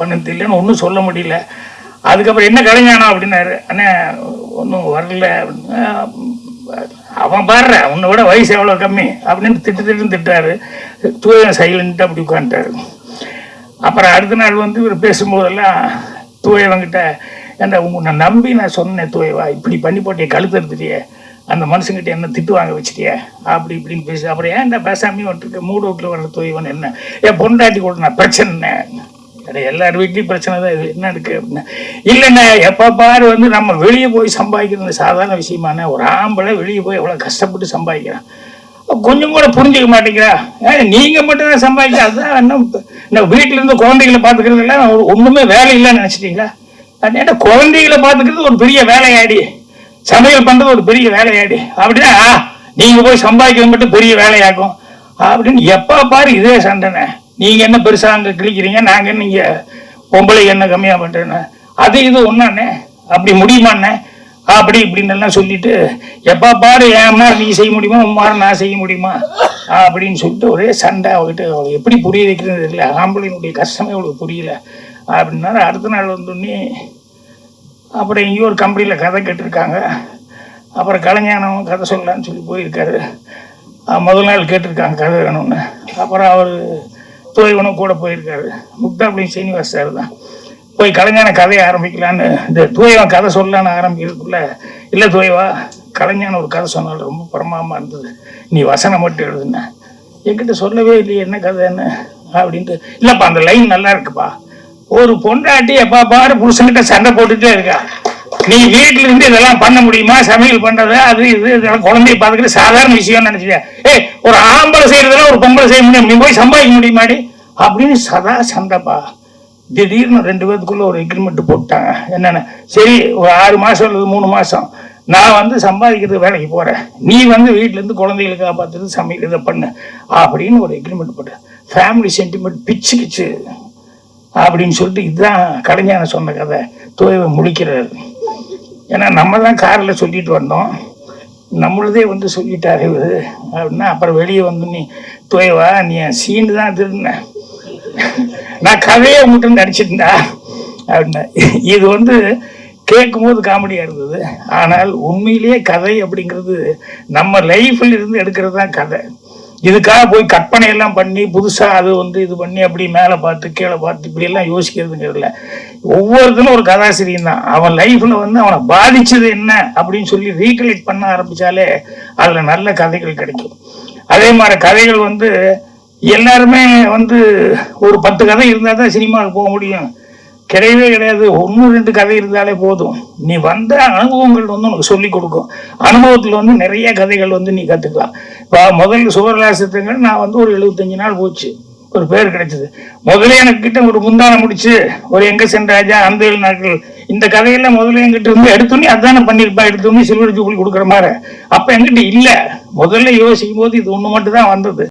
பண்ணுன்னு தெரியலன்னு ஒன்றும் சொல்ல முடியல. அதுக்கப்புறம் என்ன கலைஞானம் அப்படின்னாரு அண்ணே ஒன்றும் வரல. அவன் பாடுற உன்னை விட வயசு எவ்வளோ கம்மி? அப்படின்னு திட்டு திட்டுன்னு திட்டாரு தூய சைலண்ட்டாக அப்படி உட்காந்துட்டாரு அப்புறம் அடுத்த நாள் வந்து இவர் பேசும்போதெல்லாம் தூயவங்கிட்ட ஏன்டா உன்னை நம்பி நான் சொன்னேன் தூயவா இப்படி பண்ணி போட்டிய கழுத்து எடுத்துட்டியே அந்த மனுஷங்கிட்ட என்ன திட்டு வாங்க வச்சுட்டியே? அப்படி இப்படின்னு பேசி அப்புறம் ஏன்ட பேசாமி வந்துருக்கு மூடு வீட்டில் வர்ற தூயவன் என்ன? ஏன் பொண்டாட்டி கூட நான் பிரச்சனை எல்லார் வீட்லேயும் பிரச்சனை தான் இது. என்ன இருக்கு அப்படின்னா இல்லைண்ணே எப்போ பாரு வந்து நம்ம வெளியே போய் சம்பாதிக்கிறது சாதாரண விஷயமான ஒரு ஆம்பளை வெளியே போய் எவ்வளோ கஷ்டப்பட்டு சம்பாதிக்கிறான். கொஞ்சம் கூட புரிஞ்சுக்க மாட்டேங்கிறா. ஏன் நீங்க மட்டும் தான் சம்பாதிக்க அதுதான் இன்னும் இந்த வீட்டிலேருந்து குழந்தைகளை பார்த்துக்கிறதுலாம் ஒன்றுமே ஒரு- வேலை இல்லைன்னு நினச்சிட்டிங்களா? அது குழந்தைகளை பார்த்துக்கிறது ஒரு பெரிய வேலையாடி. சமையல் பண்ணுறது ஒரு பெரிய வேலையாடி. அப்படின்னா ஆ, போய் சம்பாதிக்கிறது மட்டும் பெரிய வேலையாக்கும். அப்படின்னு எப்போ பாரு இதே சண்டைண்ணே. நீங்க என்ன பெருசா அங்க கிழிக்கிறீங்க நாங்க என்ன பொம்பளை என்ன கம்மியா பண்றேன்னு. அது இது ஒண்ணாண்ணே. அப்படி முடியுமாண்ணே? அப்படி இப்படின்னு எல்லாம் சொல்லிட்டு எப்ப பாரு ஏன்னா நீ செய்ய முடியுமா? உன் நான் செய்ய முடியுமா? அப்படின்னு சொல்லிட்டு ஒரே சண்டை அவகிட்ட அவளுக்கு எப்படி புரிய வைக்கிறது தெரியல. ஆம்பளையினுடைய கஷ்டமே அவளுக்கு புரியல. அப்படின்னா அடுத்த நாள் வந்தோடனே அப்புறம் எங்கேயோ ஒரு கம்பெனியில் கதை கேட்டிருக்காங்க. அப்புறம் கலைஞானம் கதை சொல்லலான்னு சொல்லி போயிருக்காரு. முதல் நாள் கேட்டிருக்காங்க கதை வேணும்னு. அப்புறம் அவர் தோய்வனும் கூட போயிருக்காரு. முக்தாபுலிங் சீனிவாஸ் சார் தான். போய் கலைஞான கதையை ஆரம்பிக்கலான்னு இந்த தூயவன் கதை சொல்லலான்னு ஆரம்பிக்கிறதுக்குள்ள இல்லை தூயவா கலைஞான ஒரு கதை சொன்னாலும் ரொம்ப பிரமாமா இருந்தது. நீ வசனம் மட்டும் எழுதுன. என்கிட்ட சொல்லவே இல்லையே என்ன கதைன்னு? அப்படின்ட்டு இல்லைப்பா அந்த லைன் நல்லா இருக்குப்பா. ஒரு பொண்டாட்டி எப்பா பாரு புருஷன்கிட்ட சண்டை போட்டுட்டே இருக்கா. நீ வீட்டுல இருந்து இதெல்லாம் பண்ண முடியுமா? சமையல் பண்றது அது இது இதெல்லாம் குழந்தைய பாத்துக்கிட்டு சாதாரண விஷயம் நினைச்சியா ஏ ஒரு ஆம்பளை செய்யறதுல ஒரு பொம்பளை செய்ய முடியும். நீ போய் சம்பாதிக்க முடியுமாடி? அப்படின்னு சதா சண்டைப்பா திடீர்னு ரெண்டு பேத்துக்குள்ள ஒரு எக்ரிமெண்ட் போட்டாங்க. என்னென்ன? சரி ஒரு ஆறு மாசம் அல்லது மூணு மாசம். நான் வந்து சம்பாதிக்கிறதுக்கு வேலைக்கு போறேன். நீ வந்து வீட்டுல இருந்து குழந்தைகளை காப்பாத்துறது சமையல் இதை பண்ணு. அப்படின்னு ஒரு எக்ரிமெண்ட் போட்டேன் ஃபேமிலி சென்டிமெண்ட் பிச்சு கிச்சு அப்படின்னு சொல்லிட்டு இதுதான் கலைஞான சொன்ன கதை. தோய்வை முடிக்கிறாரு ஏன்னா நம்ம தான் காரில் சொல்லிட்டு வந்தோம். நம்மளதே வந்து சொல்லிட்டாரு அப்படின்னா அப்புறம் வெளியே வந்து நீ தோய்வா நீ என் தான் திருந்த நான் கதையை உங்கள்கிட்ட நடிச்சிருந்தா அப்படின்னா இது வந்து கேட்கும்போது காமெடியாக இருந்தது. ஆனால் உண்மையிலேயே கதை அப்படிங்கிறது நம்ம லைஃப்பில் இருந்து எடுக்கிறது தான் கதை. இதுக்காக போய் கற்பனை எல்லாம் பண்ணி புதுசாக அது வந்து இது பண்ணி அப்படி மேலே பார்த்து கீழே பார்த்து இப்படியெல்லாம் யோசிக்கிறதுங்கிறதுல ஒவ்வொருத்தனும் ஒரு கதாசிரியன் தான். அவன் லைஃப்ல வந்து அவனை பாதிச்சது என்ன அப்படின்னு சொல்லி ரீகலெக்ட் பண்ண ஆரம்பிச்சாலே அதுல நல்ல கதைகள் கிடைக்கும். அதே மாதிரி கதைகள் வந்து எல்லாருமே வந்து ஒரு பத்து கதை இருந்தால் தான் சினிமாவுக்கு போக முடியும். கிடையவே கிடையாது. ஒன்று ரெண்டு கதை இருந்தாலே போதும். நீ வந்த அனுபவங்கள் வந்து உனக்கு சொல்லி கொடுக்கும். அனுபவத்தில் வந்து நிறைய கதைகள் வந்து நீ கற்றுக்கலாம் இப்போ முதல்ல சுவரலாசத்துங்கள் நான் வந்து ஒரு எழுபத்தஞ்சு நாள் போச்சு. ஒரு பேர் கிடைச்சது. முதல்ல எனக்கு கிட்ட ஒரு முந்தானம் முடிச்சு ஒரு எங்க சென்றாஜா அந்த ஏழு நாட்கள் இந்த கதையெல்லாம் முதல்ல என்கிட்ட இருந்து எடுத்தோன்னே அதானே பண்ணியிருப்பா எடுத்தோன்னே சில்வர் ஜூபிள் கொடுக்குற மாதிரி. அப்போ என்கிட்ட இல்லை. முதல்ல யோசிக்கும் போது இது ஒன்று மட்டும் தான் வந்தது.